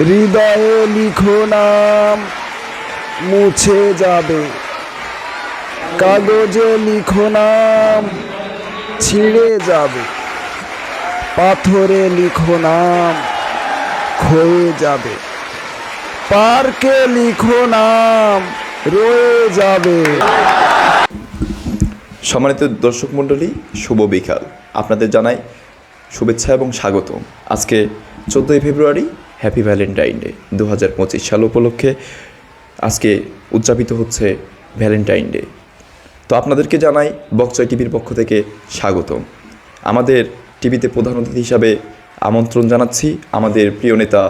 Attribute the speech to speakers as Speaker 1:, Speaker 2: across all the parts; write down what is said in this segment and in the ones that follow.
Speaker 1: হৃদয়ে লিখো নাম, মুছে যাবে। কাগজে লিখো নাম, ছিঁড়ে যাবে। পাথরে লিখো নাম, ক্ষয়ে যাবে। পার্কে লিখো নাম, রয়ে যাবে।
Speaker 2: সম্মানিত দর্শক মণ্ডলী, শুভ বিকাল। আপনাদের জানাই শুভেচ্ছা এবং স্বাগতম। আজকে চোদ্দোই ফেব্রুয়ারি হ্যাপি ভ্যালেন্টাইন ডে দু হাজার পঁচিশ সাল উপলক্ষে আজকে উদযাপিত হচ্ছে ভ্যালেন্টাইন ডে। তো আপনাদেরকে জানাই বকচয় টিভির পক্ষ থেকে স্বাগতম। আমাদের টিভিতে প্রধান অতিথি হিসাবে আমন্ত্রণ জানাচ্ছি আমাদের প্রিয় নেতা,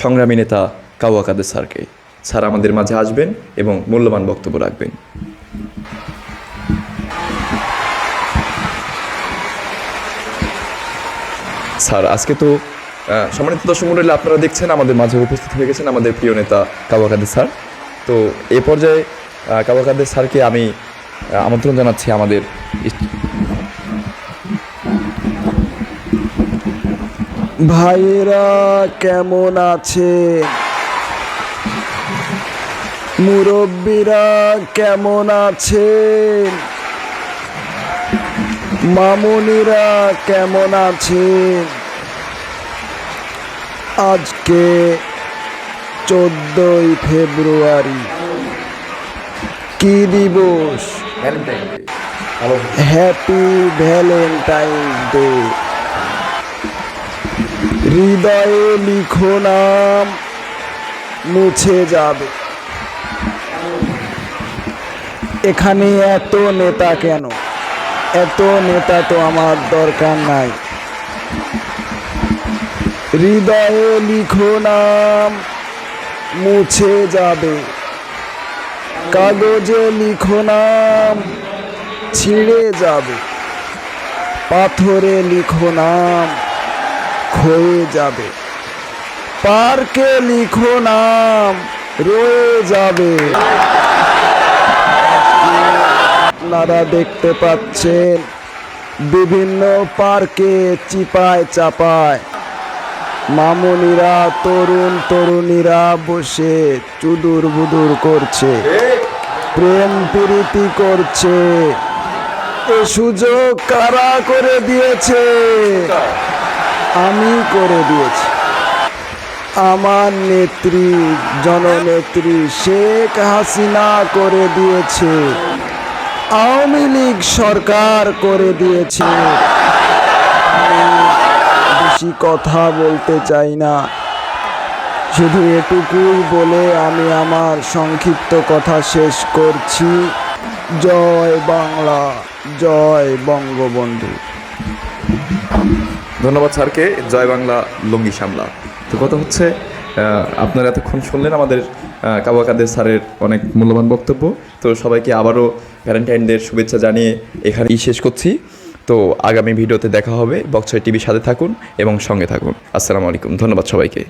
Speaker 2: সংগ্রামী নেতা কাওয়া কাদের স্যারকে। স্যার আমাদের মাঝে আসবেন এবং মূল্যবান বক্তব্য রাখবেন। স্যার, আজকে তো সম্মানিত দর্শক মন্ডলী, আপনারা দেখছেন আমাদের মাঝে উপস্থিত হয়ে গেছেন আমাদের প্রিয় নেতা কাবাকাদের স্যার। তো এ পর্যায়ে কাবাকাদের স্যারকে আমি আমন্ত্রণ জানাচ্ছি আমাদের
Speaker 1: ভাইয়েরা, কেমন আছে মুরব্বীরা, কেমন আছেন? মামুনিরা, কেমন আছেন? আজকে চোদ্দই ফেব্রুয়ারি। কি দিবস? হ্যাপি ভ্যালেন্টাইন ডে হৃদয়ে লিখো নাম, মুছে যাবে। এখানে এত নেতা কেন? এত নেতা তো আমার দরকার নাই। হৃদয়ে লিখো নাম, মুছে যাবে। কাগজে লিখো নাম, ছিঁড়ে যাবে। পাথরে লিখো নাম, ক্ষয়ে যাবে। পার্কে লিখো নাম, রয়ে যাবে। আপনারা দেখতে পাচ্ছেন, বিভিন্ন পার্কে চিপায় চাপায় মামুনিরা, তরুণ তরুণীরা বসে চুদুর বুদুর করছে। প্রেম প্রীতি করছে। এ সুযোগ কারা করে দিয়েছে? আমি করে দিয়েছি। আমার নেত্রী, জননেত্রী শেখ হাসিনা করে দিয়েছে। আওয়ামী লীগ সরকার করে দিয়েছে। বেশি কথা বলতে চাই না। শুধু এটুকুই বলে আমি আমার সংক্ষিপ্ত কথা শেষ করছি। জয় বাংলা, জয় বঙ্গবন্ধু।
Speaker 2: ধন্যবাদ স্যারকে। জয় বাংলা, লঙ্গি সামলা তো কথা হচ্ছে আপনারা এতক্ষণ শুনলেন আমাদের কাবা কাদের স্যারের অনেক মূল্যবান বক্তব্য। তো সবাইকে আবারও ভ্যালেন্টাইন ডের শুভেচ্ছা জানিয়ে এখানেই শেষ করছি। তো আগামী ভিডিওতে দেখা হবে। বক্সয় টিভির সাথে থাকুন এবং সঙ্গে থাকুন। আসসালামু আলাইকুম। ধন্যবাদ সবাইকে।